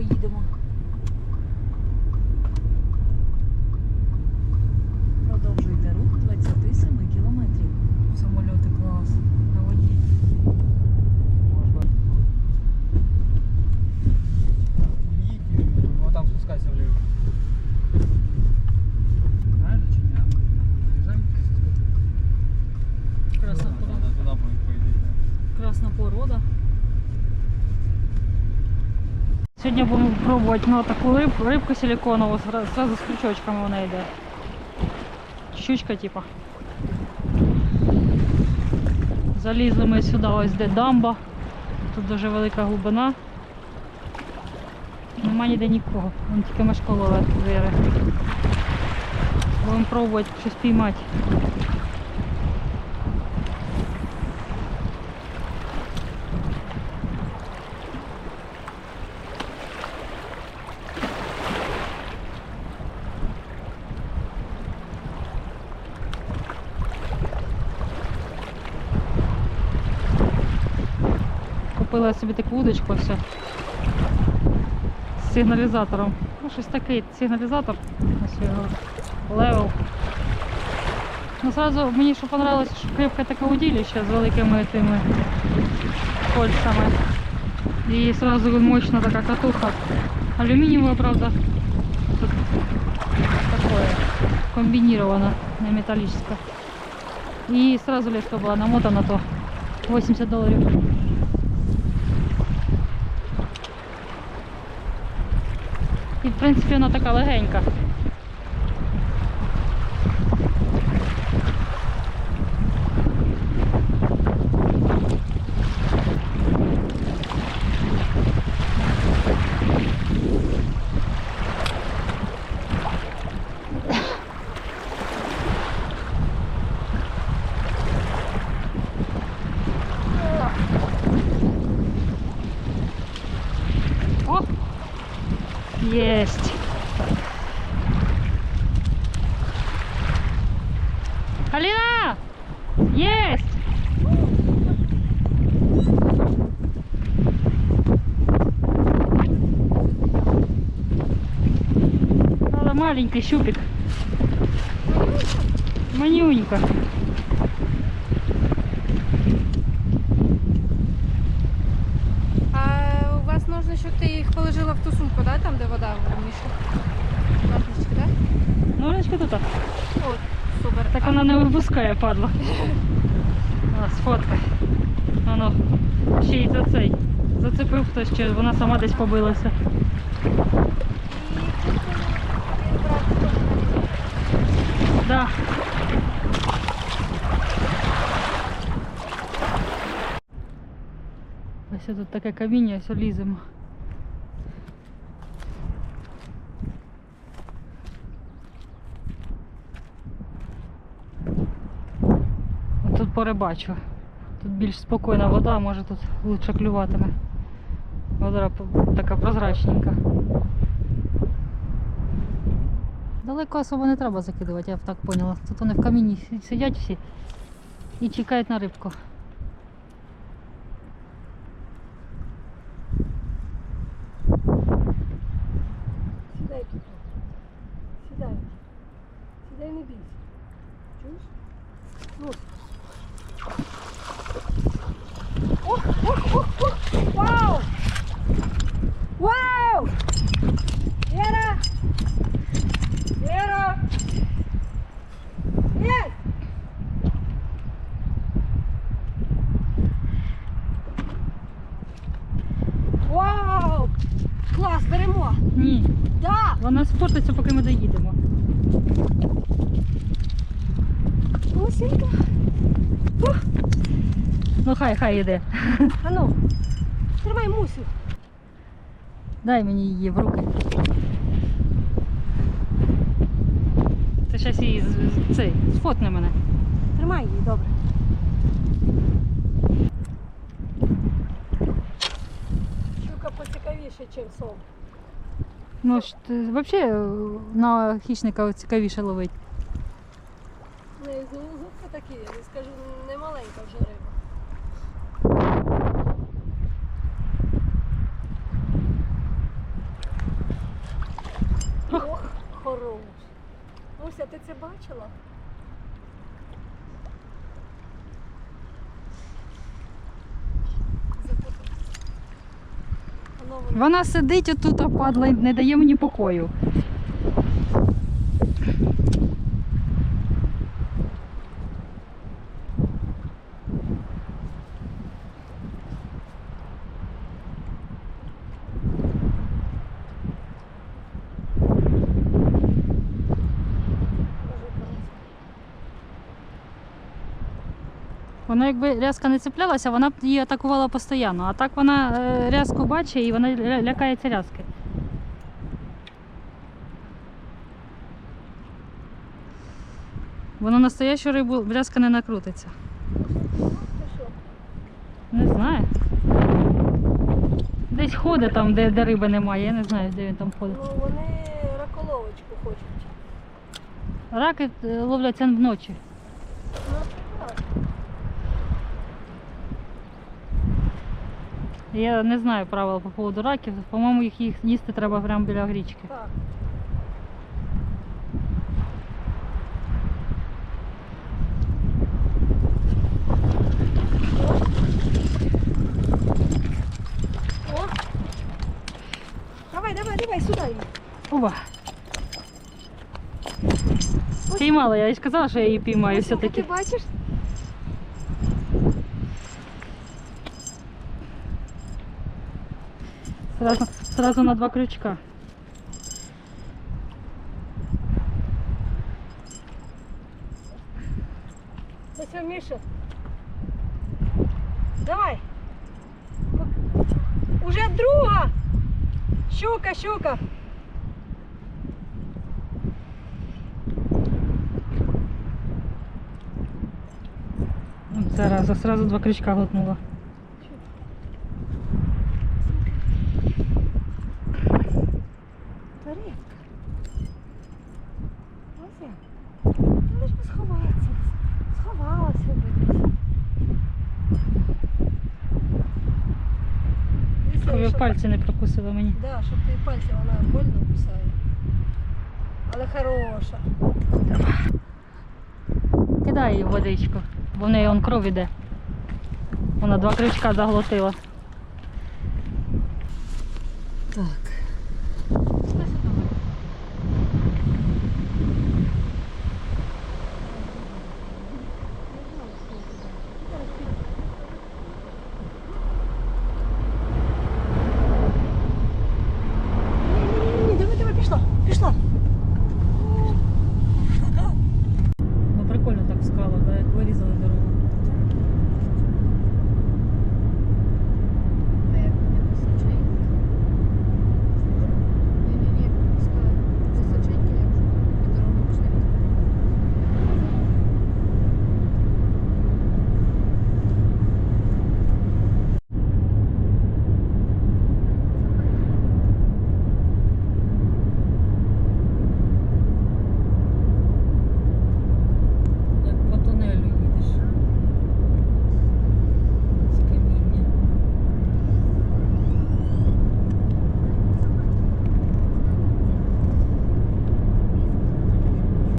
направо їдемо. Продовжуйте рух 27 кілометрів. Самольоти клас. На воді. Можна. Їдь, там спускайся влево. Сьогодні будемо пробувати на таку рибку, рибку силиконову, зра- зразу з крючочками вона йде. Щучка типа. Залізли ми сюди, ось де дамба. Тут дуже велика глибина. Нема ніде нікого. Вон тільки ми школили. Будемо пробувати щось піймати. Купила собі таку удочку все. З сигналізатором. Ну, щось такий сигналізатор. Ось його левел. Ну, сразу мені що понравилось, що крепке таке удилище з великими тими кольцами. І сразу мощна така катуха. Алюмінієва, правда. Тут такое комбинировано, не металлическое. И сразу леска была намотана, то 80 долларов. І в принципі вона така легенька. Есть. Алина! Есть! Надо маленький щупик. Манюнька. А положила в ту сумку, да? там де вода в мішок? Ножнички, да? Ножичка тут. О, супер. Так вона не випускає, падла. А, сфоткай. Воно ще й за цей. Зацепив хтось, чи вона сама десь побилася. Да. Ось тут таке каміння, ось ліземо. От Тут порибачу. Тут більш спокійна вода, може тут лучше клюватиме. Вода така прозрачненька. Далеко особо не треба закидувати, я б так поняла. Тут вони в каміні сидять всі і чекають на рибку. Сідай тут. Сідай. Сідай, не бійся. Чуєш? Ну. Ох, ох, ох, ох! Вау! Вау! Вера! Вера! Есть! Вау! Клас, беремо! Ні, Да! Вона спортиться, поки ми доїдемо. Мусінька. Ну хай, хай йде. Ану, тримай мусю. Дай мені її в руки. Це зараз її цей, сфотне мене. Тримай її, добре. Щука поцікавіше, ніж сом. Ну ж, взагалі е, на хищника цікавіше ловити. Ну, зубки такі, я не скажу, не маленька вже риба. Ох, хорош. Муся, ти це бачила? Вона сидить отут, падла не дає мені покою. Вона якби рязка не цеплялася, вона б її атакувала постійно. А так вона е, рязку бачить і вона лякається рязки. Воно настоящу рибу рязка не накрутиться. Не знаю. Десь ходить там, де, де риби немає. Я не знаю, де він там ходить. Ну вони раколовочку хочуть. Раки е, ловляться вночі. Ну так. Я не знаю правил по поводу раків. По-моєму, їх, їх їсти треба прямо біля річки. Так. О! Давай, давай, давай, сюди. Оба. Піймала, я ж казала, що я її піймаю все-таки. бачиш? Сразу, сразу на два крючка. Ось, Міша. Давай. Уже друга. Щука, щука. Зараза, сразу два крючка глотнула. Щоб пальці не прокусила мені. Да, щоб ти пальці вона больно кусає. Але хороша. Кидай її в водичку, бо в неї он кров іде. Вона два крючка заглотила. Так.